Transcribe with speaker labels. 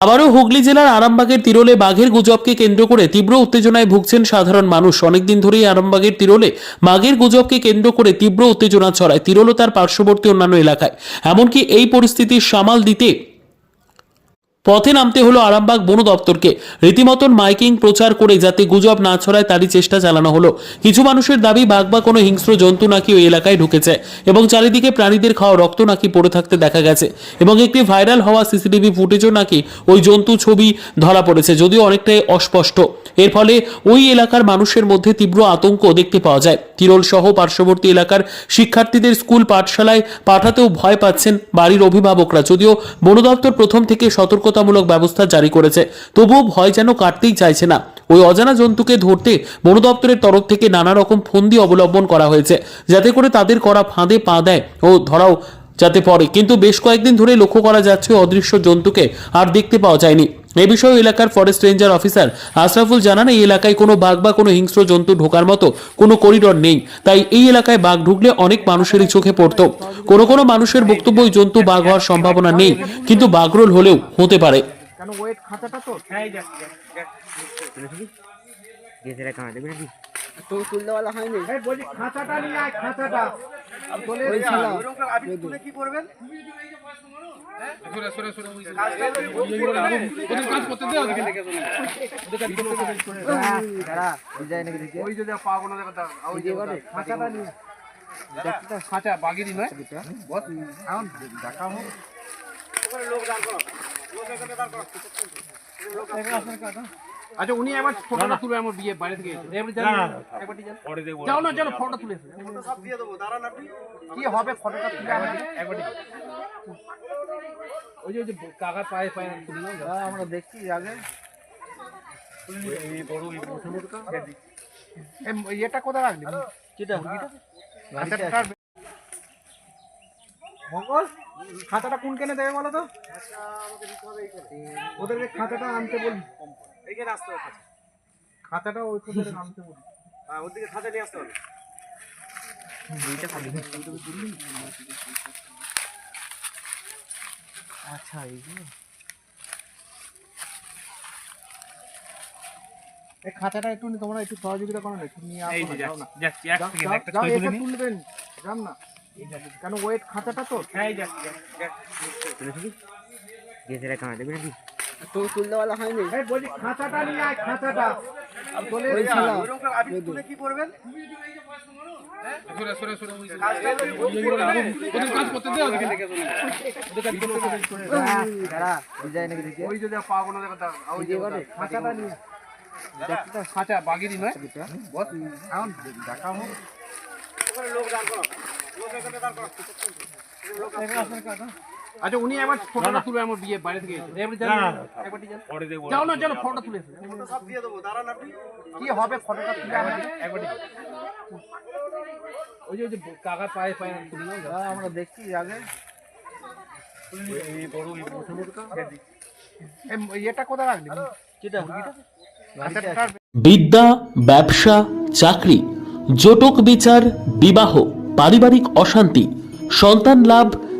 Speaker 1: আবারও হুগলি জেলার আরামবাগের তিরোলে বাঘের গুজবকে কেন্দ্র করে তীব্র উত্তেজনায় ভুগছেন সাধারণ মানুষ। অনেকদিন ধরেই আরামবাগের তিরোলে বাঘের গুজবকে কেন্দ্র করে তীব্র উত্তেজনা ছড়ায়। তিরোল তার পার্শ্ববর্তী অন্যান্য এলাকায়। এমনকি এই পরিস্থিতির সামাল দিতে পথে নামতে হলো আরামবাগ বন দপ্তরকে। রীতিমতন মাইকিং প্রচার করে যাতে গুজব না ছড়ায় তারই চেষ্টা চালানো হলো। কিছু মানুষের দাবি, বাঘ বা কোনো হিংস্র জন্তু নাকি ওই এলাকায় ঢুকেছে এবং চারিদিকে প্রাণীদের খাওয়া, রক্ত নাকি পড়ে থাকতে দেখা গেছে এবং একটি ভাইরাল হওয়া সিসিটিভি ফুটেজও নাকি ওই জন্তু ছবি ধরা পড়েছে, যদিও অনেকটাই অস্পষ্ট। এর ফলে ওই এলাকার মানুষের মধ্যে তীব্র আতঙ্ক দেখতে পাওয়া যায়। তিরোল সহ পার্শ্ববর্তী এলাকার শিক্ষার্থীদের স্কুল পাঠশালায় পাঠাতেও ভয় পাচ্ছেন বাড়ির অভিভাবকরা, যদিও বন দপ্তর প্রথম থেকে সতর্কতামূলক ব্যবস্থা জারি করেছে। তবুও ভয় যেন কাটতেই চাইছে না। ওই অজানা জন্তুকে ধরতে বন দপ্তরের তরফ থেকে নানা রকম ফন্দি অবলম্বন করা হয়েছে, যাতে করে তাদের করা ফাঁদে পা দেয় ও ধরাও যাতে পড়ে। কিন্তু বেশ কয়েকদিন ধরে লক্ষ্য করা যাচ্ছে অদৃশ্য জন্তুকে আর দেখতে পাওয়া যায়নি। এ বিষয়ে এলাকার ফরেস্ট রেঞ্জার অফিসার আশরাফুল জানান এই এলাকায় কোনো বাঘ বা কোনো হিংস্র জন্তু ঢোকার মতো কোনো করিডর নেই। তাই এই এলাকায় বাঘ ঢুকলে অনেক মানুষেরই চোখে পড়তো। কোনো কোনো মানুষের বক্তব্য ওই জন্তু বাঘ হওয়ার সম্ভাবনা নেই কিন্তু বাঘরোল হলেও হতে পারে।
Speaker 2: কেন ওয়েট খাতাটা তো তুলতে হয়নি। খাতাটা নিয়ে খাতাটা। করবেন?
Speaker 3: দাঁড়া বুঝাই নাকি দেখি।
Speaker 2: ওই যদি পাগল ওই যে খাতাটা নিয়ে খাঁচা বাগিরি নয়। বস এখন দেখা হোক। আচ্ছা উনি একবার ফটোটা তুলে আমার বিয়ে বাইরে থেকে এসেছে। এবারে যান একবারটি যান যাও না চলো ফটোটা তুলে এসো সব দিয়ে দেবো দাঁড়ান আপনি। কি হবে ফটোটা তুলে আমার একবারটি ওই যে ওই যে কাকা পায়ে পায়ে তুলে নাও
Speaker 3: হ্যাঁ, আমরা দেখছি আগে।
Speaker 2: এই এটা কোথায় রাখলি?
Speaker 3: যেটা
Speaker 2: খাতাটা মঙ্গল খাতাটা কোন কেনে দেবে বলো তো? ওদেরকে খাতাটা আনতে বলি। এইখানে আসতে হবে খাতাটা ওই কোথায় আনতে বলি। হ্যাঁ ওদিকে খাতা নিয়ে আসতে হবে।
Speaker 3: আচ্ছা এইগুলো
Speaker 2: এই খাতাটা একটু তোমরা একটু সহযোগিতা করো না একটু নিয়ে আসো যাও না। যাও,
Speaker 4: সেকেন্ড
Speaker 2: যাও,
Speaker 4: একটা
Speaker 2: যাও,
Speaker 4: ছবি তুলে
Speaker 2: এসে
Speaker 4: নিই।
Speaker 2: তুলবেন যান না। কেন ওয়েট খাতাটা তো?
Speaker 4: হ্যাঁ
Speaker 3: গেছে রে নাকি
Speaker 2: তো তুলতে বলা হয়নি এই বলছি খাতাটা নিয়ে আয় খাতাটা বলে আপনি তুলে কি করবেন
Speaker 4: সরে সরে সরে ওই ওদের কাজ করতে দাও ওদিকে থেকে
Speaker 3: দাঁড়া
Speaker 2: খাতাটা নিয়ে খাঁচা বাগিরি নয় বস এখন আচ্ছা উনি একবার ফটোটা তুলে আমার বিয়ে বাইরে থেকে এসেছে। এবারে যান একবারটি যান
Speaker 4: পরে
Speaker 2: যাও না চলো ফটোটা তুলে এসো সব দিয়ে দেবো দাঁড়ান আপনি। কি হবে ফটোটা তুলে আমার একবারটি ওই যে ওই যে কাকা পায়ে পায়ে তুলে নাও
Speaker 3: হ্যাঁ, আমরা দেখছি আগে।
Speaker 2: এই এটা কোথায় রাখলি?
Speaker 3: যেটা
Speaker 1: বিদ্যা ব্যবসা চাকরি জটক বিচার বিবাহ পারিবারিক অশান্তি সন্তান লাভ